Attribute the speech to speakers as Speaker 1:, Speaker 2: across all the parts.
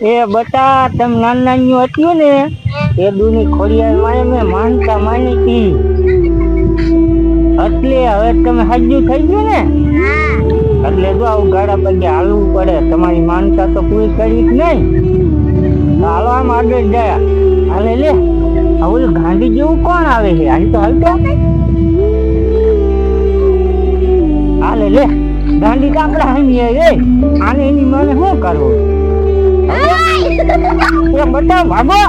Speaker 1: એ બટા તમ નાની નાની હતી ને એ દુની ખોડિયાર માએ મેં માનતા માની હતી એટલે હવે તમે હજુ થઈ ગયું ને? એટલે જો આવું ગાડા પગે હાલવું પડે તમારી માનતા તો પૂરી કરી જ નહીં. હાલો આમ આગળ જાય. હાલે લે આવું ગાંધી જેવું કોણ આવે છે? હાલ તો હાલ તો હાલે લે. ગાંધી કાકડા હમીએ રે આને એની મને શું કરવું? એ બતાવ ભાગો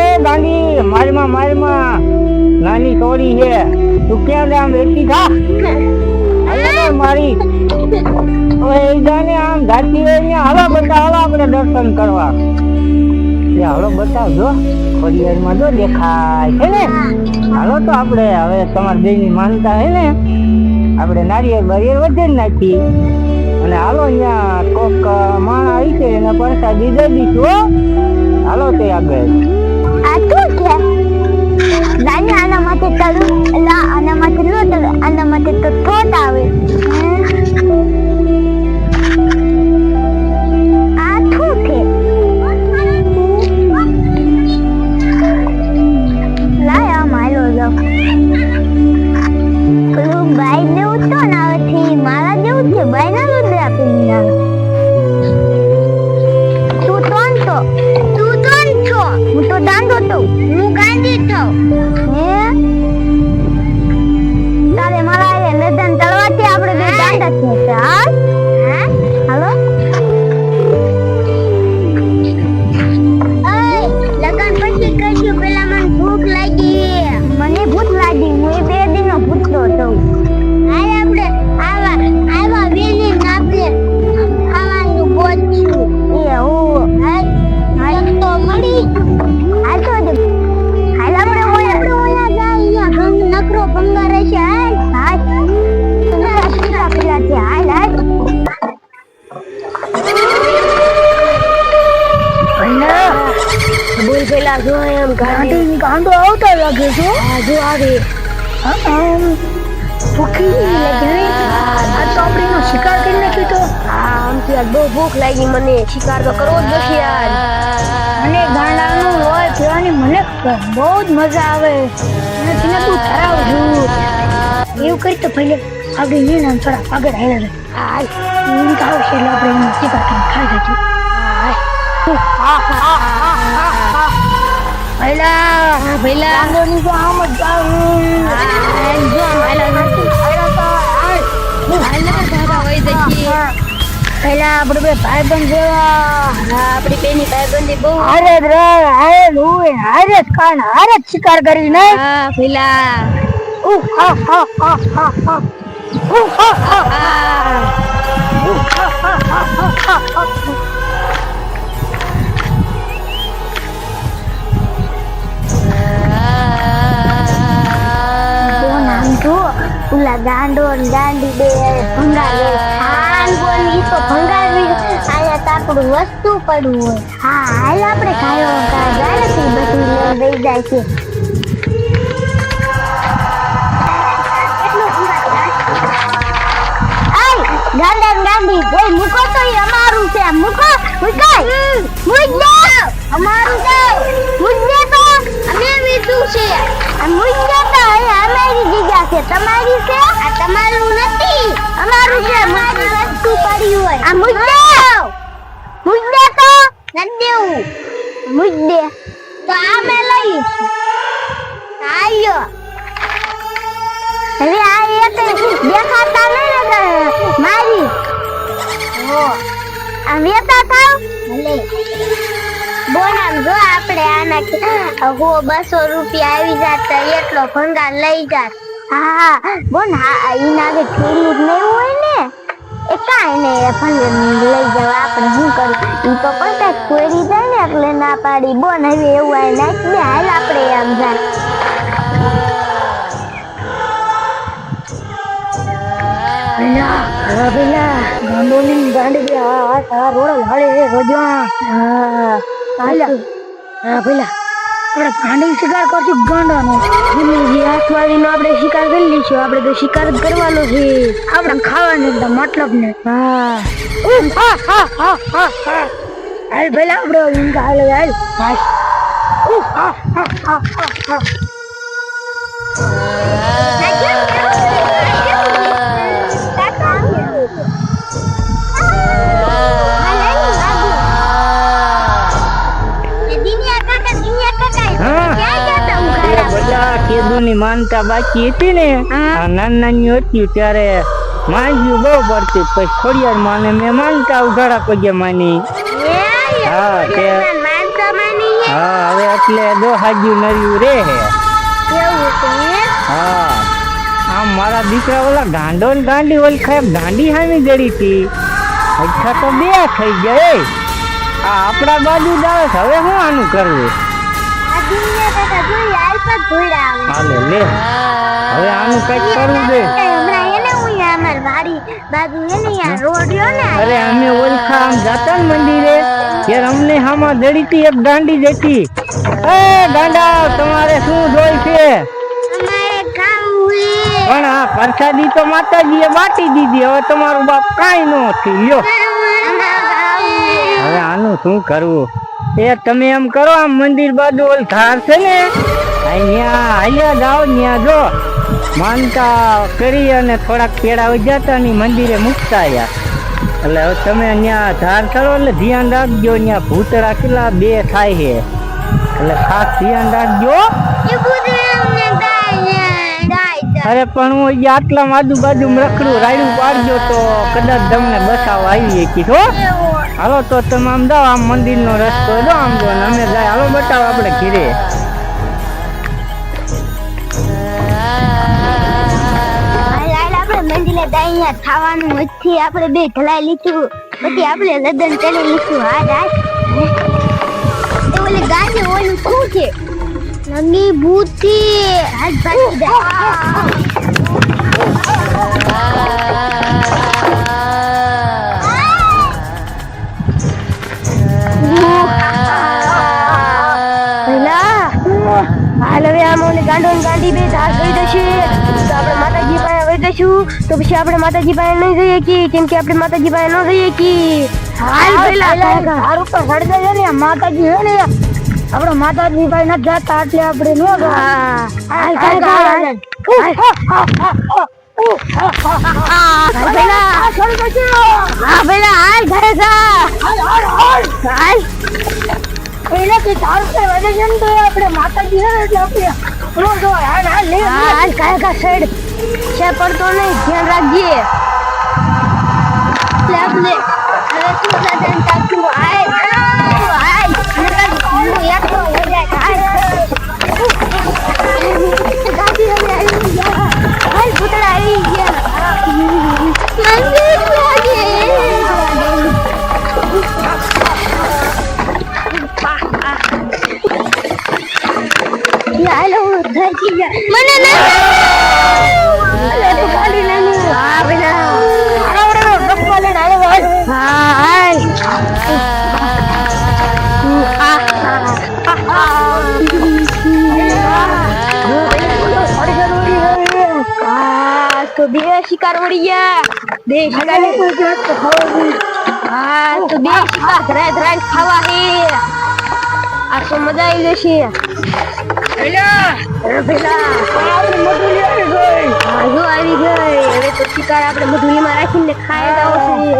Speaker 1: એ દાંડી મારમાં મારમાં નાની છોડી છે. તું ક્યાં આમ રેતી ને મારી. હવે એ જાને આમ ધાતી હોય ને હાલો બધા હાલો આપણે દર્શન કરવા. હાલો બતાવજો ખોડિયારમાં જો દેખાય છે ને. હાલો તો આપણે હવે તમારી બેની માનતા હે ને આપણે નારિયેળ બારિયેળ વધે નાખી અને હાલો અહીંયા કોક માણ આવી છે, એને પ્રસાદી દઈ દીધું હાલો તે આગળ.
Speaker 2: આ શું છે? નાની આના માટે એટલે આના માટે આવે આના માટે તો થોટ આવે. લાગે છે
Speaker 3: આ જો આવે.
Speaker 2: ભૂખી લાગે આ આપણે એનો શિકાર કરી નાખ્યો તો.
Speaker 3: આમથી આજ બહુ ભૂખ લાગી મને. શિકાર તો કરવો જ નથી યાર.
Speaker 2: મને ગાંડાનું લોહી પીવાની મને બહુ જ મજા આવે. નથી તેને તું ધરાવ છું એવું કરી તો પહેલે આગળ ને આમ થોડા આગળ રે
Speaker 3: હાલ
Speaker 2: આવશે એટલે આપણે શિકાર કરીને ખાઈ લેજો.
Speaker 3: પહેલા હા. પહેલા
Speaker 2: ગાંડોની તો આમ જ જાવું
Speaker 3: હાલ જો આમ હાલા નથી હાલ ને ભાગા હોય જઈએ.
Speaker 2: પહેલા આપણે બે ભાઈબંધ જેવા.
Speaker 3: હા આપણી બેની ભાઈબંધી બહુ.
Speaker 2: હારે જ રહે હારે જ હોય હારે જ ખાય ને હારે જ શિકાર કરી ને.
Speaker 3: હા પેલા
Speaker 2: ઉહ, હા, હા, હા, હા, હા. ઉહ, હા, હા,
Speaker 3: આ
Speaker 2: ઉહ, હા, હા, હા, હા, હા, જો ઓલા ગાંડો ને ગાંડી બે ભંગાવે. ખાન બોલ તો ભંગાવી આયા તાપડું વસ્તુ પડવું હોય. હા હાલ આપણે ખાયો કા ગાડે બધું લઈ દઈ જાય છે. ગાંડા ગાંડી એ મૂકો તો ઈ અમારું છે, મૂકો, મૂકાય. તમારું નથી. અમારું છે અમારી વસ્તુ પડી હોય. આ મુદ્દે મુદ્દે તો. નથી દેવું. મૂક તો આ મેં લઈશ આયો. હવે આ એક દેખાતા નહીં ને મારી. આ વેતા થાવ? ભલે. બોન જો આપણે આના હો બસો રૂપિયા આવી જાત એટલો ભંગાર લઈ જાત. હા બોન હા, એના આગળ થેલી જ નહીં હોય ને, એ કાંઈ નહીં પણ લઈ જવા, આપણે શું કરું? એ તો પણ કાંઈક કોરી જાય ને, એટલે ના પાડી. બોન હવે એવું આ નાખ ને, હાલ આપણે આમ જાય. હા પેલા ગાંડોની આપણે ગાંડી શિકાર કરશું, ગાંડાનો.
Speaker 3: હાથવાળીનો આપણે શિકાર કરી લઈશું. આપણે તો શિકાર કરવાનો છે.
Speaker 2: આપણે ખાવાની એકદમ મતલબ ને
Speaker 3: હા
Speaker 2: હા હા હા હા. હાલ પેલા આપણે ઊંઘ હા હા હા.
Speaker 1: કેદુની માનતા બાકી હતી ને આ નાની નાની હતી ત્યારે માંગ્યું બહુ પડતી પછી ખોડિયાર માને મેં માનતા ઉઘાડા પગે માની. હા તે હા? હવે એટલે દો હાજ્યું નર્યું રે. હા આમ મારા દીકરા ઓલા ગાંડો ને ગાંડી ઓલી ખાય ગાંડી હામી ગળી હતી. અચ્છા તો બે થઈ ગયા આ આપણા બાજુ જ આવે હવે શું આનું કરવું હાલે લે હવે આનું કંઈક કરવું છે. અરે અમે ઓળખા આમ જાતા ને મંદિરે. અમને હામાં જડીતી એક દાંડી જતી એ ગાંડા તમારે શું જોઈ છે? પણ આ પ્રસાદી તો માતાજીએ બાટી દીધી. હવે તમારું બાપ કાંઈ નો લ્યો. હવે આનું શું કરવું? એ તમે એમ કરો આમ મંદિર બાજુ ઓલ ધાર છે ને. અહીંયા અહીંયા જાઓ ત્યાં જો. માનતા કરી અને થોડાક પેડા જતા ની મંદિરે મૂકતા આયા. એટલે હવે તમે અહીંયા ધાર કરો એટલે ધ્યાન રાખજો ત્યાં ભૂત રાખેલા બે થાય છે. એટલે ખાસ ધ્યાન રાખજો. અરે પણ હું અહીંયા આટલા આજુબાજુ રખડું રાયડું પાડજો તો કદાચ તમને બસાવ આવી કીધો હાલો તો તમે આમ જાઓ આમ મંદિરનો રસ્તો જો આમ જો અમે જાય. હાલો બતાવો આપણે ઘીરે.
Speaker 2: મંદિરે અહીંયા ખાવાનું નથી. આપણે બે ઢલાઈ લીધું. પછી આપણે લગ્ન કરી લીધું. હા એ ઓલી ગાડી ઓલું શું છે? નંગી ભૂતિ હાથ ભાગી
Speaker 3: હાલ હવે આમ ઓલી ગાંડો ગાંડી બે તો આપણે માતાજી પાસે વહી જઈશું તો પછી આપણે માતાજી પાસે નહીં જઈએ કે કેમ કે આપણે માતાજી પાસે ન જઈએ કે હાલ પહેલા
Speaker 2: હાર ઉપર સડતા છે ને માતાજી હે ને આપણે માતાજી ભાઈ નથી જાતા એટલે આપણે નો
Speaker 3: હા હાલ
Speaker 2: હાલ,
Speaker 3: કાકા,
Speaker 2: હાલ,
Speaker 3: હાલ. હાલ પહેલા હા પહેલા હાલ ઘરે જા હાલ
Speaker 2: એનાથી ચાલશે વધે છે ને તો આપણે માતાજી હે ને એટલે આપણે નો જોવાય. હાલ હાલ લે
Speaker 3: હા હાલ કાકા સાઈડ છે પડતો નહીં ધ્યાન રાખજે.
Speaker 2: આપણે હવે શું સાધન ચાલતું હાલ તો
Speaker 3: બે શિકાર મળી ગયા બે શિકાર હા તો બે શિકાર ધરાય ધરાય ખાવા હે આ તો મજા આવી જશે અરે પેલા હા જો આવી ગઈ હવે તો શિકાર આપણે મધુલીમાં રાખીને ખાઈ જાવ છે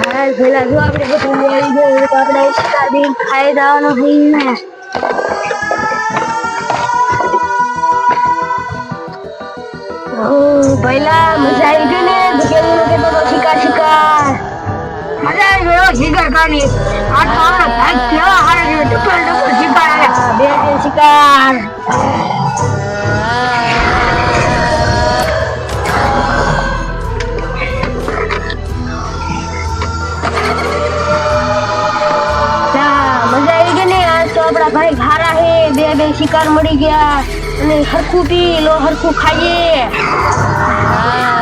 Speaker 3: હા પેલા જો આપણે મધુલી આવી ગઈ હવે તો આપણે શિકાર બી ખાઈ જવાનો છે ઓ પહેલા મજા આવી ગઈ ને? ભગેલું કે તો શિકાર શિકાર.
Speaker 2: મજા આવી ગયો શિકાર ખાની આ તો ભાગ કેવા હારે ગયો ડબલ ડબલ શિકાર આયા
Speaker 3: બે બે શિકાર. ને? આપણા ભાઈ ઘારા હે. બે બે શિકાર મળી ગયા. અને હરખું પી, લો, હરખું ખાઈએ. 아.